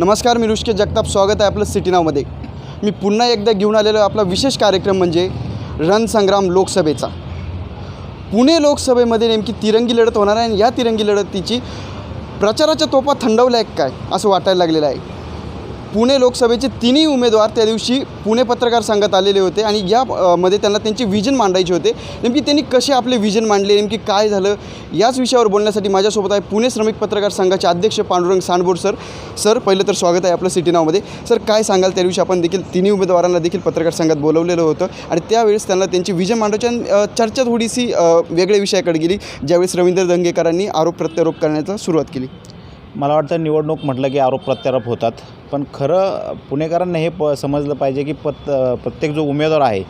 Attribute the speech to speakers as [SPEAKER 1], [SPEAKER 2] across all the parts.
[SPEAKER 1] नमस्कार मी ऋषके जगताप. स्वागत आहे आपलं सिटी नावमध्ये मी पुन्हा एकदा घेऊन आलेलो आपला विशेष कार्यक्रम म्हणजे रणसंग्राम लोकसभेचा. पुणे लोकसभेमध्ये नेमकी तिरंगी लढत होणार आहे आणि या तिरंगी लढतीची प्रचाराच्या तोफा थंडवल्या आहेत काय असं वाटायला लागलेलं आहे. पुणे लोकसभेचे तिन्ही उमेदवार त्या दिवशी पुणे पत्रकार संघात आलेले होते आणि या मध्ये त्यांना त्यांचे विजन मांडायचे होते. नेमकी त्यांनी कसे आपले विजन मांडले नेमकी काय झालं याच विषयावर बोलण्यासाठी माझ्यासोबत आहे पुणे श्रमिक पत्रकार संघाचे अध्यक्ष पांडुरंग सांडबोर सर. सर पहिलं तर स्वागत आहे आपलं सिटी नावमध्ये. सर काय सांगाल? त्या दिवशी आपण देखील तिन्ही उमेदवारांना देखील पत्रकार संघात बोलवलेलं होतं आणि त्यावेळेस त्यांना त्यांची विजन मांडायची आणि चर्चा थोडीशी वेगळ्या विषयाकडे गेली ज्यावेळेस रवींद्र दंगेकरांनी आरोप प्रत्यारोप करण्याचा सुरुवात केली.
[SPEAKER 2] मला वाटतं निवडणूक म्हटलं की आरोप प्रत्यारोप होतात. पण खरं पुणेकरांना हे प समजलं पाहिजे की पत प्रत्येक जो उमेदवार आहे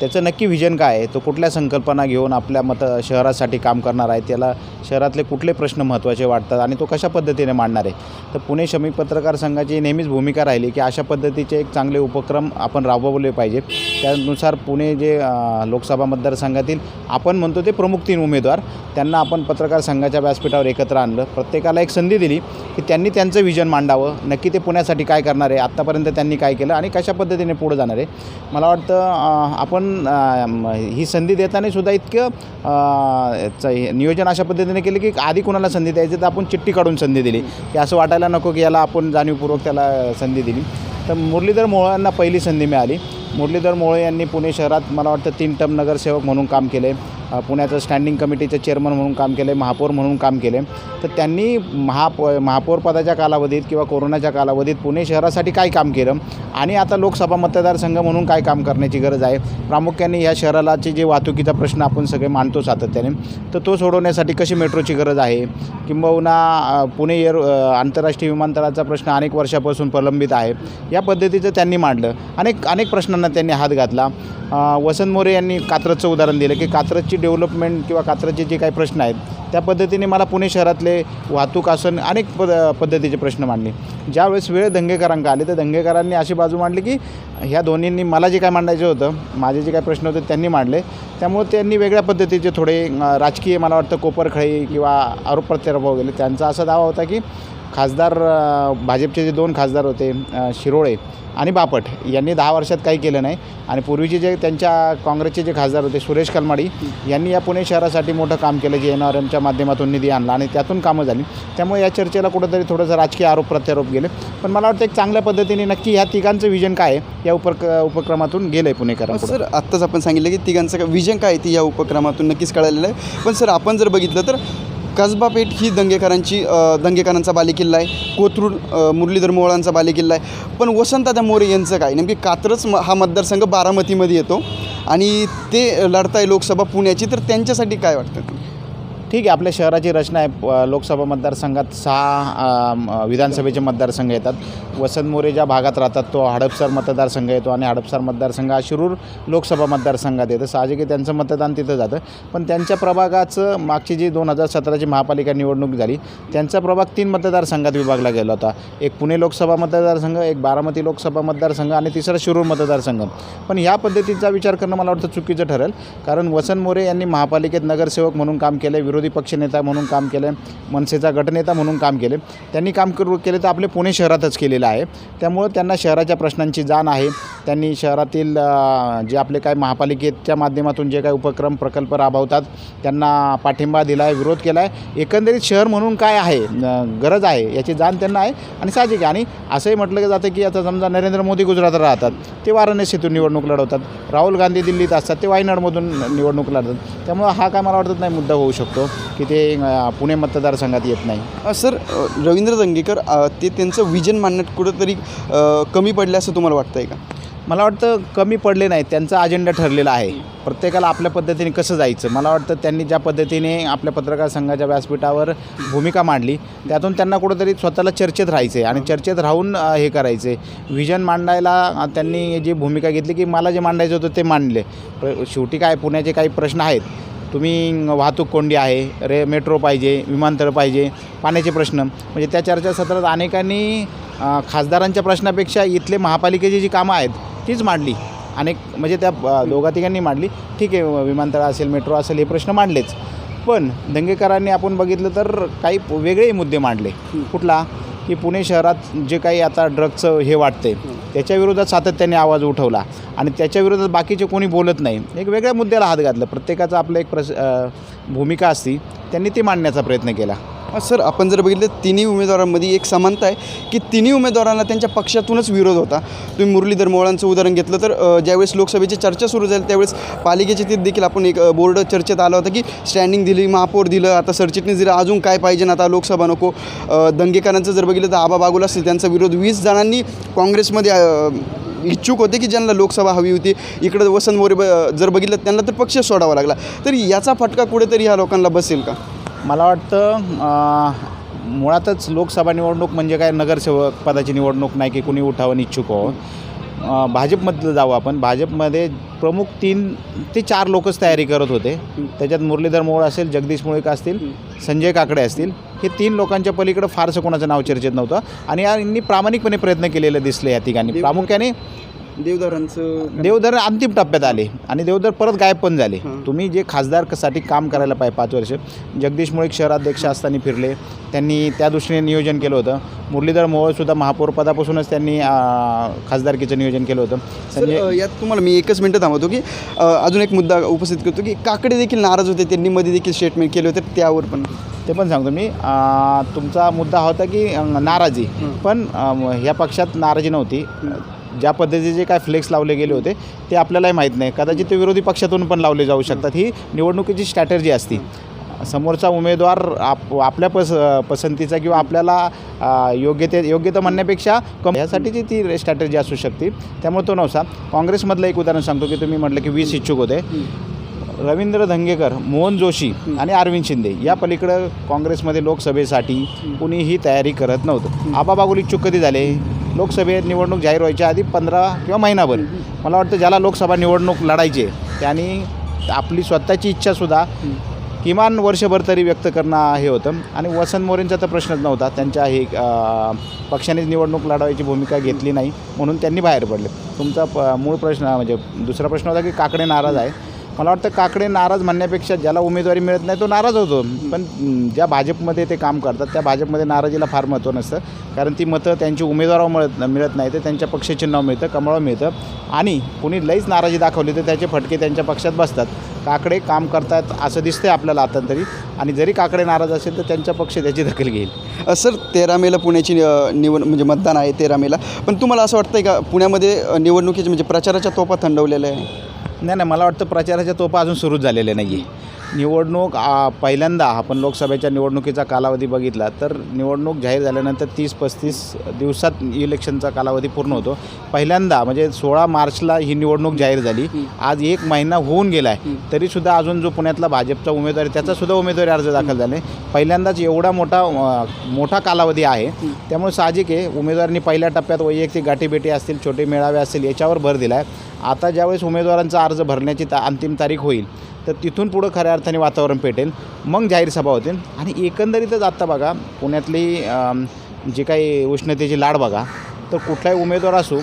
[SPEAKER 2] त्याचं नक्की व्हिजन काय आहे? तो कुठल्या संकल्पना घेऊन आपल्या मत शहरासाठी काम करणार आहे? त्याला शहरातले कुठले प्रश्न महत्त्वाचे वाटतात आणि तो कशा पद्धतीने मांडणार आहे? तर पुणे शमी पत्रकार संघाची नेहमीच भूमिका राहिली की अशा पद्धतीचे एक चांगले उपक्रम आपण राबवले पाहिजे त्यानुसार पुणे जे लोकसभा मतदारसंघातील आपण म्हणतो ते प्रमुख तीन उमेदवार त्यांना आपण पत्रकार संघाच्या व्यासपीठावर एकत्र आणलं. प्रत्येकाला एक संधी दिली की त्यांनी त्यांचं विजन मांडावं. नक्की ते पुण्यासाठी काय करणार आहे? आत्तापर्यंत त्यांनी काय केलं आणि कशा पद्धतीने पुढं जाणार आहे? मला वाटतं आपण ही संधी देताना सुद्धा इतकं नियोजन अशा पद्धतीने केलं की आधी कुणाला संधी द्यायची तर आपण चिठ्ठी काढून संधी दिली. की असं वाटायला नको की याला आपण जाणीवपूर्वक त्याला संधी दिली. तर मुरलीधर मोहोळांना पहिली संधी मिळाली. मुरलीधर मोळे यांनी पुणे शहरात मला वाटतं तीन टम नगरसेवक म्हणून काम केले. पुण्याचं स्टँडिंग कमिटीचं चेअरमन म्हणून काम केलं महापौर म्हणून काम केले तर त्यांनी महाप महापौर पदाच्या कालावधीत किंवा कोरोनाच्या कालावधीत पुणे शहरासाठी काय काम केलं आणि आता लोकसभा मतदारसंघ म्हणून काय काम करण्याची गरज आहे? प्रामुख्याने या शहरालाचे जे वाहतुकीचा प्रश्न आपण सगळे मानतो सातत्याने तर तो सोडवण्यासाठी कशी मेट्रोची गरज आहे? किंबहुना पुणे एअर आंतरराष्ट्रीय विमानतळाचा प्रश्न अनेक वर्षापासून प्रलंबित आहे. या पद्धतीचं त्यांनी मांडलं. अनेक अनेक प्रश्नांना त्यांनी हात घातला. वसंत मोरे यांनी कात्रजचं उदाहरण दिलं की कात्रजची डेव्हलपमेंट किंवा कात्रजचे जे काही प्रश्न आहेत त्या पद्धतीने मला पुणे शहरातले वाहतूक आसन अनेक पद पद्धतीचे प्रश्न मांडले. ज्यावेळेस वेळ दंगेकरांका आले तर दंगेकरांनी अशी बाजू मांडली की ह्या दोन्हींनी मला जे काय मांडायचं होतं माझे जे काय प्रश्न होते त्यांनी मांडले. त्यामुळे त्यांनी वेगळ्या पद्धतीचे थोडे राजकीय मला वाटतं कोपरखळी किंवा आरोप प्रत्यारोप वगैरे त्यांचा असा दावा होता की खासदार भाजपचे जे दोन खासदार होते शिरोळे आणि बापट यांनी दहा वर्षात काही केलं नाही. आणि पूर्वीचे जे त्यांच्या काँग्रेसचे जे खासदार होते सुरेश कलमाडी यांनी या पुणे शहरासाठी मोठं काम केलं जे एन आर एमच्या माध्यमातून निधी आणला आणि त्यातून कामं झाली. त्यामुळे या चर्चेला कुठंतरी थोडंसं राजकीय आरोप प्रत्यारोप गेले. पण मला वाटतं एक चांगल्या पद्धतीने नक्की ह्या तिघांचं विजन काय आहे या उपक उपक्रमातून गेलं आहे पुणेकर
[SPEAKER 1] सर आत्ताच आपण सांगितलं की तिघांचं विजन काय आहे ती या उपक्रमातून नक्कीच कळालेलं आहे. पण सर आपण जर बघितलं तर कसबा पेठ ही दंगेकरांची दंगेकरांचा बालेकिल्ला आहे. कोथरूड मुरलीधर मोहळांचा बालेकिल्ला आहे. पण वसंतदादा मोरे यांचं काय? नेमकी कात्रच म- हा मतदारसंघ बारामतीमध्ये येतो आणि ते लढताय लोकसभा पुण्याची. तर त्यांच्यासाठी काय वाटतं?
[SPEAKER 2] ठीक आहे आपल्या शहराची रचना आहे. लोकसभा मतदारसंघात सहा विधानसभेचे मतदारसंघ येतात. वसंत मोरे ज्या भागात राहतात तो हडपसर मतदारसंघ येतो आणि हडपसर मतदारसंघ हा शिरूर लोकसभा मतदारसंघात येतं. साहजिक त्यांचं मतदान तिथं जातं. पण त्यांच्या प्रभागाचं मागची जी दोन हजार सतराची महापालिका निवडणूक झाली त्यांचा प्रभाग तीन मतदारसंघात विभागला गेला होता. एक पुणे लोकसभा मतदारसंघ एक बारामती लोकसभा मतदारसंघ आणि तिसरा शिरूर मतदारसंघ. पण ह्या पद्धतीचा विचार करणं मला वाटतं चुकीचं ठरेल. कारण वसंत मोरे यांनी महापालिकेत नगरसेवक म्हणून काम केलं विरोध विरोधी पक्षनेता म्हणून काम केलं मनसेचा गटनेता म्हणून काम केले त्यांनी काम करू केले तर आपले पुणे शहरातच केलेलं आहे. त्यामुळं त्यांना शहराच्या प्रश्नांची जाण आहे. त्यांनी शहरातील जे आपले काय महापालिकेच्या माध्यमातून जे काही उपक्रम प्रकल्प राबवतात त्यांना पाठिंबा दिला आहे विरोध केला आहे एकंदरीत शहर म्हणून काय आहे? गरज आहे याची जाण त्यांना आहे आणि साहजिक आहे. आणि असंही म्हटलं जातं की आता समजा नरेंद्र मोदी गुजरातात राहतात ते वाराणसीतून निवडणूक लढवतात. राहुल गांधी दिल्लीत असतात ते वायनाडमधून निवडणूक लढतात. त्यामुळं हा काय मला वाटत नाही मुद्दा होऊ शकतो की ते पुणे मतदारसंघात येत नाही.
[SPEAKER 1] सर रवींद्र दंगेकर ते त्यांचं विजन मांडण्यात कुठंतरी कमी पडलं असं तुम्हाला वाटतंय का?
[SPEAKER 2] मला वाटतं कमी पडले नाहीत त्यांचा अजेंडा ठरलेला आहे. प्रत्येकाला आपल्या पद्धतीने कसं जायचं? मला वाटतं त्यांनी ज्या पद्धतीने आपल्या पत्रकार संघाच्या व्यासपीठावर भूमिका मांडली त्यातून त्यांना कुठंतरी स्वतःला चर्चेत राहायचे आणि चर्चेत राहून हे करायचे व्हिजन विजन मांडायला त्यांनी जी भूमिका घेतली की मला जे मांडायचं होतं ते मांडले. शेवटी काय पुण्याचे काही प्रश्न आहेत. तुम्ही वाहतूक कोंडी आहे रे मेट्रो पाहिजे विमानतळ पाहिजे पाण्याचे प्रश्न. म्हणजे त्या चर्चासत्रात अनेकांनी खासदारांच्या प्रश्नापेक्षा इथले महापालिकेची जी कामं आहेत तीच मांडली. अनेक म्हणजे त्या दोघा तिघांनी मांडली. ठीक आहे विमानतळ असेल मेट्रो असेल हे प्रश्न मांडलेच. पण दंगेकरांनी आपण बघितलं तर काही वेगळे मुद्दे मांडले. कुठला? की पुणे शहरात जे काही आता ड्रगचं हे वाटते त्याच्याविरोधात सातत्याने आवाज उठवला. आणि त्याच्याविरोधात बाकीचे कोणी बोलत नाही. एक वेगळ्या मुद्द्याला हात घातला. प्रत्येकाचं आपलं एक प्रस भूमिका असती. त्यांनी ती मांडण्याचा प्रयत्न केला.
[SPEAKER 1] सर आपण जर बघितलं तिन्ही उमेदवारांमध्ये एक समानता आहे की तिन्ही उमेदवारांना त्यांच्या पक्षातूनच विरोध होता. तुम्ही मुरलीधर मोळांचं उदाहरण घेतलं तर ज्यावेळेस लोकसभेची चर्चा सुरू झाली त्यावेळेस पालिकेचे ते देखील आपण एक बोर्ड चर्चेत आला होता की स्टँडिंग दिली महापौर दिलं आता सरचिटणीस दिलं अजून काय पाहिजे ना आता लोकसभा नको. दंगेकरांचं जर बघितलं तर आबा बागुल असतील त्यांचा विरोध वीस जणांनी काँग्रेसमध्ये इच्छुक होते की ज्यांना लोकसभा हवी होती. इकडं वसंत मोरे ब- जर बघितलं त्यांना तर पक्ष सोडावा लागला. तर याचा फटका कुठेतरी ह्या लोकांना बसेल का?
[SPEAKER 2] मला वाटतं मुळातच लोकसभा निवडणूक म्हणजे काय? नगरसेवक पदाची निवडणूक नाही की कुणी उठावं इच्छुक हो. भाजपमधलं जाऊ आपण. भाजपमध्ये प्रमुख तीन ते चार लोकच तयारी करत होते. त्याच्यात मुरलीधर मोहोळ असेल जगदीश मुळीक असतील संजय काकडे असतील. हे तीन लोकांच्या पलीकडं फारसं कोणाचं नाव चर्चेत नव्हतं. आणि यांनी प्रामाणिकपणे प्रयत्न केलेले दिसले या ठिकाणी प्रामुख्याने
[SPEAKER 1] देवदारांचं
[SPEAKER 2] देवधर अंतिम टप्प्यात आले आणि देवधर परत गायब पण झाले. तुम्ही जे खासदारसाठी काम करायला पाहिजे पाच वर्ष जगदीश मुळीक शहराध्यक्ष असताना फिरले. त्यांनी त्या दृष्टीने नियोजन केलं होतं. मुरलीधर मोहोळसुद्धा महापौर पदापासूनच त्यांनी खासदारकीचं नियोजन केलं होतं. संजय
[SPEAKER 1] यात तुम्हाला मी एकच मिनटं थांबवतो की अजून एक मुद्दा उपस्थित करतो की काकडे देखील नाराज होते त्यांनी मध्ये देखील स्टेटमेंट केले होते त्यावर पण.
[SPEAKER 2] ते पण सांगतो मी. तुमचा मुद्दा होता की नाराजी. पण ह्या पक्षात नाराजी नव्हती. ज्या पद्धतीचे जे काय फ्लेक्स लावले गेले होते ते आपल्यालाही माहीत नाही. कदाचित ते विरोधी पक्षातून पण लावले जाऊ शकतात. ही निवडणुकीची स्ट्रॅटर्जी असती. समोरचा उमेदवार आप आपल्या पस पसंतीचा किंवा आपल्याला योग्य ते योग्य तर म्हणण्यापेक्षा कम ह्यासाठीची ती स्ट्रॅटर्जी असू शकते. त्यामुळे तो नव्हता. काँग्रेसमधलं एक उदाहरण सांगतो की तुम्ही म्हटलं की वीस इच्छुक होते. रवींद्र धंगेकर मोहन जोशी आणि अरविंद शिंदे या पलीकडं काँग्रेसमध्ये लोकसभेसाठी कुणीही तयारी करत नव्हतं. आबा बागुल इच्छुक कधी झाले? लोकसभेत निवडणूक जाहीर व्हायच्या आधी पंधरा किंवा महिनाभर मला वाटतं ज्याला लोकसभा निवडणूक लढायची आहे त्यांनी आपली स्वतःची इच्छासुद्धा किमान वर्षभर तरी व्यक्त करणं हे होतं. आणि वसंत मोरेंचा तर प्रश्नच नव्हता. त्यांच्या हे पक्षानेच निवडणूक लढवायची भूमिका घेतली नाही म्हणून त्यांनी बाहेर पडले. तुमचा प मूळ प्रश्न म्हणजे दुसरा प्रश्न होता की काकडे नाराज आहे. मला वाटतं काकडे नाराज म्हणण्यापेक्षा ज्याला उमेदवारी मिळत नाही तो नाराज होतो. पण ज्या भाजपमध्ये ते काम करतात त्या भाजपमध्ये नाराजीला फार महत्त्व नसतं. कारण ती मतं त्यांची उमेदवारावर मिळत मिळत नाही तर त्यांच्या पक्षचिन्हावर मिळतं कमळावर मिळतं. आणि कुणी लईच नाराजी दाखवली तर त्याचे फटके त्यांच्या पक्षात बसतात. काकडे काम करतात असं दिसतंय आपल्याला आता तरी. आणि जरी काकडे नाराज असेल तर त्यांचा पक्ष त्याची दखल घेईल.
[SPEAKER 1] सर तेरा मेला पुण्याची निवड म्हणजे मतदान आहे तेरा मेला पण तुम्हाला असं वाटतंय का पुण्यामध्ये निवडणुकीचे म्हणजे प्रचाराच्या तोपा थंडवलेल्या आहे
[SPEAKER 2] नाही नाही मला वाटतं प्रचाराच्या तोपा अजून सुरूच झालेल्या नाही आहे निवडणूक पहिल्यांदा आपण लोकसभेच्या निवडणुकीचा कालावधी बघितला तर निवडणूक जाहीर झाल्यानंतर तीस पस्तीस दिवसात इलेक्शनचा कालावधी पूर्ण होतो. पहिल्यांदा म्हणजे सोळा मार्चला ही निवडणूक जाहीर झाली. आज एक महिना होऊन गेला आहे तरीसुद्धा अजून जो पुण्यातला भाजपचा उमेदवार त्याचासुद्धा उमेदवारी अर्ज दाखल झाले. पहिल्यांदाच एवढा मोठा मोठा कालावधी आहे. त्यामुळे साहजिक आहे उमेदवारांनी पहिल्या टप्प्यात वैयक्तिक गाठीभेटी असतील छोटे मेळावे असतील याच्यावर भर दिला आहे आता ज्यावेळेस उमेदवारांचा अर्ज भरण्याची ता अंतिम तारीख होईल तर तिथून पुढं खऱ्या अर्थाने वातावरण पेटेल मग जाहीर सभा होतील. आणि एकंदरीतच आत्ता बघा पुण्यातली जी काही उष्णतेची लाड बघा तर कुठलाही उमेदवार असो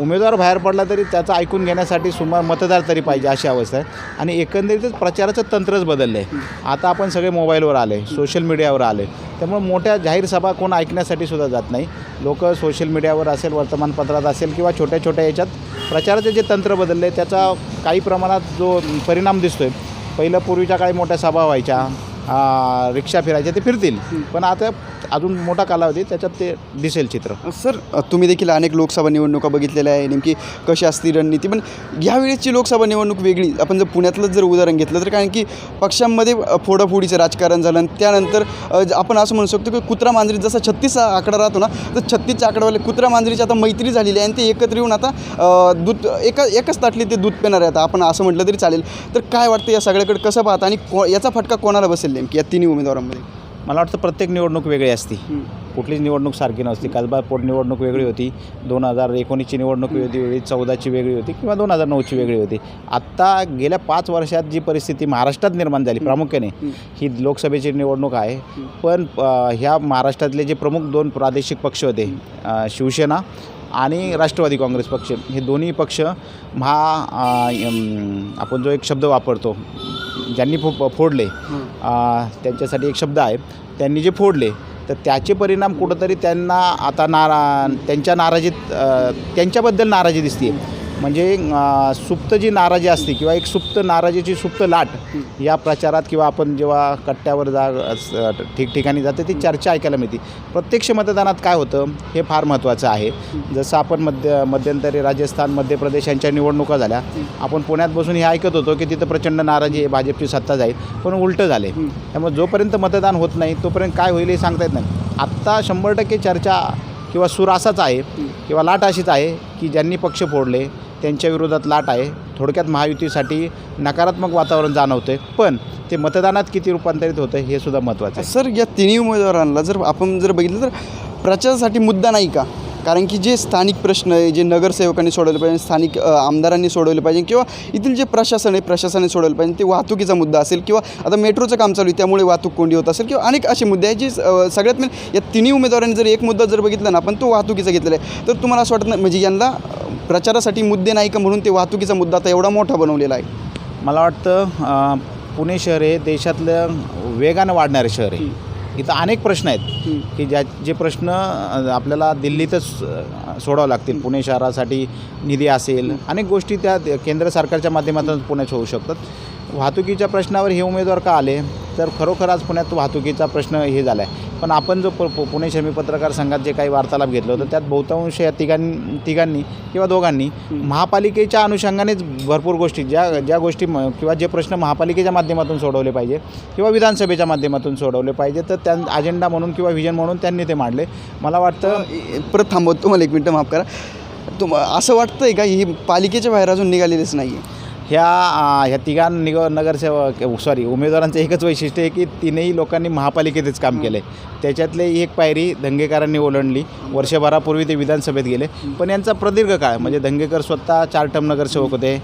[SPEAKER 2] उमेदवार बाहेर पडला तरी त्याचं ऐकून घेण्यासाठी सुमार मतदार तरी पाहिजे अशी अवस्था आहे. आणि एकंदरीतच प्रचाराचं तंत्रच बदललं आहे आता आपण सगळे मोबाईलवर आले सोशल मीडियावर आले त्यामुळे मोठ्या जाहीर सभा कोण ऐकण्यासाठी सुद्धा जात नाही. लोक सोशल मीडियावर असेल वर्तमानपत्रात असेल किंवा छोट्या छोट्या याच्यात प्रचाराचे जे तंत्र बदलले त्याचा काही प्रमाणात जो परिणाम दिसतो आहे पहिलं पूर्वीच्या काळी मोठ्या सभा व्हायच्या रिक्षा फिरायच्या ते फिरतील. पण आता अजून मोठा कालावधी त्याच्यात ते दिसेल चित्र.
[SPEAKER 1] सर तुम्ही देखील अनेक लोकसभा निवडणुका बघितलेल्या आहे. नेमकी कशी असती रणनीती? पण यावेळेसची लोकसभा निवडणूक वेगळी. आपण जर पुण्यातलंच जर उदाहरण घेतलं तर कारण की पक्षांमध्ये फोडाफोडीचं राजकारण झालं आणि त्यानंतर ज- आपण असं म्हणू शकतो की कुत्रा मांजरी जसा छत्तीस आकडा राहतो ना तर छत्तीसच्या आकडावाले कुत्रा मांजरीची आता मैत्री झालेली आहे आणि ते एकत्र येऊन आता दूध एका एकच ताटली ते दूध पिणार आहे आता आपण असं म्हटलं तरी चालेल. तर काय वाटतं या सगळ्याकडे कसं पाहता आणि को याचा फटका कोणाला बसेल नेमकी या तिन्ही उमेदवारांमध्ये?
[SPEAKER 2] मला वाटतं प्रत्येक निवडणूक वेगळी असती. कुठलीच निवडणूक सारखी नसती. कसबा पोट निवडणूक वेगळी होती. दोन हजार एकोणीसची निवडणूक वेगळी होती चौदाची वेगळी होती किंवा दोन हजार नऊची वेगळी होती. आत्ता गेल्या पाच वर्षात जी परिस्थिती महाराष्ट्रात निर्माण झाली प्रामुख्याने ही लोकसभेची निवडणूक आहे. पण ह्या महाराष्ट्रातले जे प्रमुख दोन प्रादेशिक पक्ष होते शिवसेना आणि राष्ट्रवादी काँग्रेस पक्ष. हे दोन्ही पक्ष महा आपण जो एक शब्द वापरतो ज्यांनी फो फोडले त्यांच्यासाठी एक शब्द आहे. त्यांनी जे फोडले तर त्याचे परिणाम कुठंतरी त्यांना आता नारा त्यांच्या नाराजीत त्यांच्याबद्दल नाराजी दिसते म्हणजे सुप्त जी नाराजी असते किंवा एक सुप्त नाराजीची सुप्त लाट या प्रचारात किंवा आपण जेव्हा कट्ट्यावर जा ठिकठिकाणी जाते ती चर्चा ऐकायला मिळते. प्रत्यक्ष मतदानात काय होतं हे फार महत्त्वाचं आहे. जसं आपण मध्य मध्यंतरी राजस्थान मध्य प्रदेश यांच्या निवडणुका झाल्या. आपण पुण्यात बसून हे ऐकत होतो की तिथं प्रचंड नाराजी आहे भाजपची सत्ता जाईल. पण उलटं झाले त्यामुळे जोपर्यंत मतदान होत नाही तोपर्यंत काय होईल हे सांगता येत नाही. आत्ता शंभर टक्के चर्चा किंवा सूर असाच आहे किंवा लाट अशीच आहे की ज्यांनी पक्ष फोडले त्यांच्या विरोधात लाट आहे. थोडक्यात महायुतीसाठी नकारात्मक वातावरण जाणवतं आहे पण ते मतदानात किती रूपांतरित होतं हे सुद्धा महत्त्वाचं आहे.
[SPEAKER 1] सर या तिन्ही उमेदवारांना जर आपण जर बघितलं तर प्रचारासाठी मुद्दा नाही का? कारण की जे स्थानिक प्रश्न आहे जे नगरसेवकांनी सोडवले पाहिजे स्थानिक आमदारांनी सोडवले पाहिजे किंवा इथील जे प्रशासन आहे प्रशासनाने सोडवलं पाहिजे ते वाहतुकीचा मुद्दा असेल किंवा आता मेट्रोचं काम चालू आहे त्यामुळे वाहतूक कोंडी होत असेल किंवा अनेक असे मुद्दे आहेत जे सगळ्यात मेन या तिन्ही उमेदवारांनी जर एक मुद्दा जर बघितला ना आपण तो वाहतुकीचा घेतलेला आहे. तर तुम्हाला असं वाटत नाही म्हणजे यांना प्रचारासाठी मुद्दे नाही का म्हणून ते वाहतुकीचा मुद्दा आता एवढा मोठा बनवलेला आहे?
[SPEAKER 2] मला वाटतं पुणे शहर हे देशातलं वेगानं वाढणारं शहर आहे. इथं अनेक प्रश्न आहेत की ज्या जे प्रश्न आपल्याला दिल्लीतच सोडावं लागतील. पुणे शहरासाठी निधी असेल. अनेक गोष्टी त्या केंद्र सरकारच्या माध्यमातून पुण्यात होऊ शकतात. वाहतुकीच्या प्रश्नावर हे उमेदवार का आले? तर खरोखर आज पुण्यात वाहतुकीचा प्रश्न हे झाला आहे पण आपण जो प पुणे शमी पत्रकार संघात जे काही वार्तालाप घेतलं होतं त्यात बहुतांश या तिघां तिघांनी किंवा दोघांनी महापालिकेच्या अनुषंगानेच भरपूर गोष्टी ज्या ज्या गोष्टी म किंवा जे प्रश्न महापालिकेच्या माध्यमातून सोडवले पाहिजे किंवा विधानसभेच्या माध्यमातून सोडवले पाहिजे तर त्या अजेंडा म्हणून किंवा व्हिजन म्हणून त्यांनी ते मांडले. मला वाटतं
[SPEAKER 1] परत थांबवतो. तुम्हाला एक मिनटं माफ करा. तुम असं वाटतं आहे का ही पालिकेच्या बाहेर अजून निघालेलीच नाही आहे
[SPEAKER 2] ह्या ह्या तिघां निग नगरसेवक सॉरी उमेदवारांचं एकच वैशिष्ट्य आहे की तीनही लोकांनी महापालिकेतच काम केलं आहे त्याच्यातले एक पायरी दंगेकरांनी ओलांडली. वर्षभरापूर्वी ते विधानसभेत गेले. पण यांचा प्रदीर्घ काळ म्हणजे दंगेकर स्वतः चार टर्म नगरसेवक होते.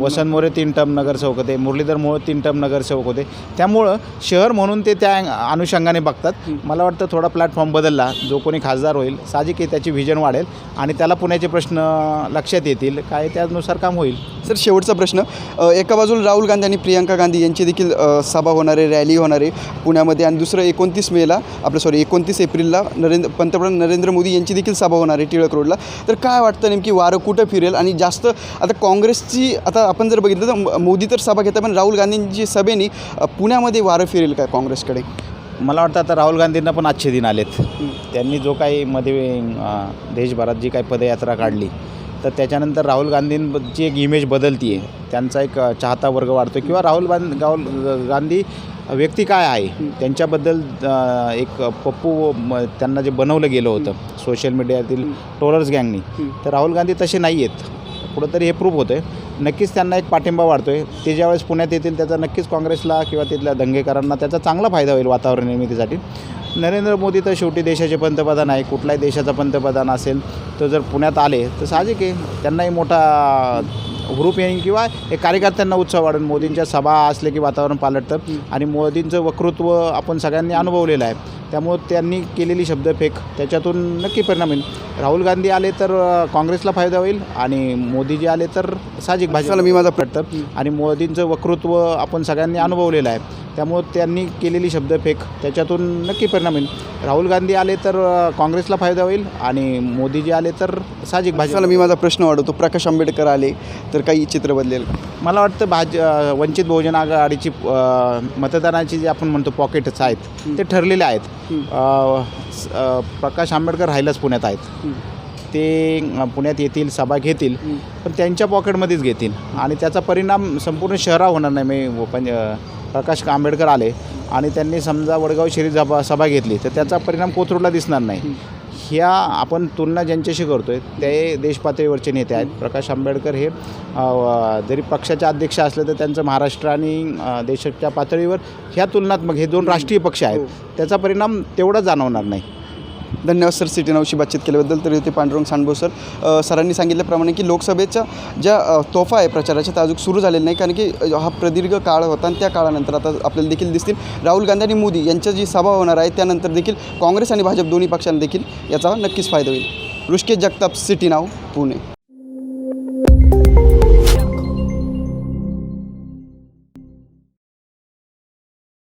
[SPEAKER 2] वसंत मोरे तीन टर्म नगरसेवक होते. मुरलीधर मोहोळ तीन टर्म नगरसेवक होते. त्यामुळं शहर म्हणून ते त्या अनुषंगाने बघतात. मला वाटतं थोडा प्लॅटफॉर्म बदलला. जो कोणी खासदार होईल साहजिक आहे त्याची व्हिजन वाढेल आणि त्याला पुण्याचे प्रश्न लक्षात येतील. काय त्यानुसार काम होईल.
[SPEAKER 1] सर शेवटचा प्रश्न अ, एका बाजूला राहुल गांधी आणि प्रियंका गांधी यांची देखील सभा होणार आहे रॅली होणार आहे पुण्यामध्ये आणि दुसरं एकोणतीस मेला आपलं सॉरी एकोणतीस एप्रिलला नरेंद्र पंतप्रधान नरेंद्र मोदी यांची देखील सभा होणार आहे टिळक रोडला. तर काय वाटतं नेमकी वारं कुठं फिरेल? आणि जास्त आता काँग्रेसची आता आपण जर बघितलं तर मोदी तर सभा घेतात पण राहुल गांधींची सभेने पुण्यामध्ये वारं फिरेल काय काँग्रेसकडे?
[SPEAKER 2] मला वाटतं आता राहुल गांधींना पण आजचे दिन आलेत. त्यांनी जो काही मध्ये देशभरात जी काही पदयात्रा काढली तर त्याच्यानंतर राहुल गांधींची एक इमेज बदलती आहे त्यांचा एक चाहता वर्ग वाढतो किंवा राहुल गांधी राहुल गांधी व्यक्ती काय आहे? त्यांच्याबद्दल एक पप्पू त्यांना जे बनवलं गेलं होतं सोशल मीडियातील टोलर्स गँगनी तर राहुल गांधी तसे नाही आहेत कुठंतरी हे प्रूफ होतं आहे नक्कीच त्यांना एक पाठिंबा वाढतो आहे ते ज्यावेळेस पुण्यात येतील त्याचा नक्कीच काँग्रेसला किंवा तिथल्या दंगेकरांना त्याचा चांगला फायदा होईल वातावरण निर्मितीसाठी. नरेंद्र मोदी तर शेवटी देशाचे पंतप्रधान आहे. कुठलाही देशाचा पंतप्रधान असेल तर जर पुण्यात आले तर साहजिक आहे. त्यांनाही मोठा हुरूप येईल किंवा एक कार्यकर्त्यांना उत्साह वाढेल. मोदींच्या सभा असले की वातावरण पालटतं. आणि मोदींचं वक्तृत्व आपण सगळ्यांनी अनुभवलेलं आहे. त्यामुळं त्यांनी केलेली शब्दफेक त्याच्यातून नक्की परिणाम येईल राहुल गांधी आले तर काँग्रेसला फायदा होईल आणि मोदीजी आले तर साहजिक
[SPEAKER 1] चला, मी माझा
[SPEAKER 2] वाटतं आणि मोदींचं वक्तृत्व आपण सगळ्यांनी अनुभवलेलं आहे. त्यामुळं त्यांनी केलेली शब्दफेक त्याच्यातून नक्की परिणाम येईल राहुल गांधी आले तर काँग्रेसला फायदा होईल आणि मोदीजी आले तर साहजिक
[SPEAKER 1] चला
[SPEAKER 2] भाजप
[SPEAKER 1] मी माझा प्रश्न वाढवतो. प्रकाश आंबेडकर आले तर काही चित्र बदलेल?
[SPEAKER 2] मला वाटतं भाज वंचित बहुजन आघाडीची मतदानाची जे आपण म्हणतो पॉकेट्स आहेत ते ठरलेले आहेत. प्रकाश आंबेडकर राहिलाच पुण्यात आहेत. ते पुण्यात येतील सभा घेतील पण त्यांच्या पॉकेटमध्येच घेतील. आणि त्याचा परिणाम संपूर्ण शहरावर होणार नाही. मी पण प्रकाश आंबेडकर आले आणि त्यांनी समजा वडगाव शहरी सभा सभा घेतली तर त्याचा परिणाम कोथरूडला दिसणार नाही. ह्या आपण तुलना ज्यांच्याशी करतोय ते देशपातळीवरचे नेते आहेत. प्रकाश आंबेडकर हे जरी पक्षाचे अध्यक्ष असले तर त्यांचं महाराष्ट्र आणि देशाच्या पातळीवर ह्या तुलनात्मक हे दोन राष्ट्रीय पक्ष आहेत. त्याचा परिणाम तेवढा जाणवणार नाही.
[SPEAKER 1] धन्यवाद सर सिटी नावशी बातचीत केल्याबद्दल. तर होते पांडुरंग सांडभो सर सरांनी सांगितल्याप्रमाणे की लोकसभेच्या ज्या तोफा आहे प्रचाराच्या त्या अजून सुरू झालेल्या नाही कारण की हा प्रदीर्घ काळ होता आणि त्या काळानंतर आता आपल्याला देखील दिसतील. राहुल गांधी आणि मोदी यांच्या जी सभा होणार आहे त्यानंतर देखील काँग्रेस आणि भाजप दोन्ही पक्षांना देखील याचा नक्कीच फायदा होईल. ऋषिकेश जगताप सिटी नाव पुणे.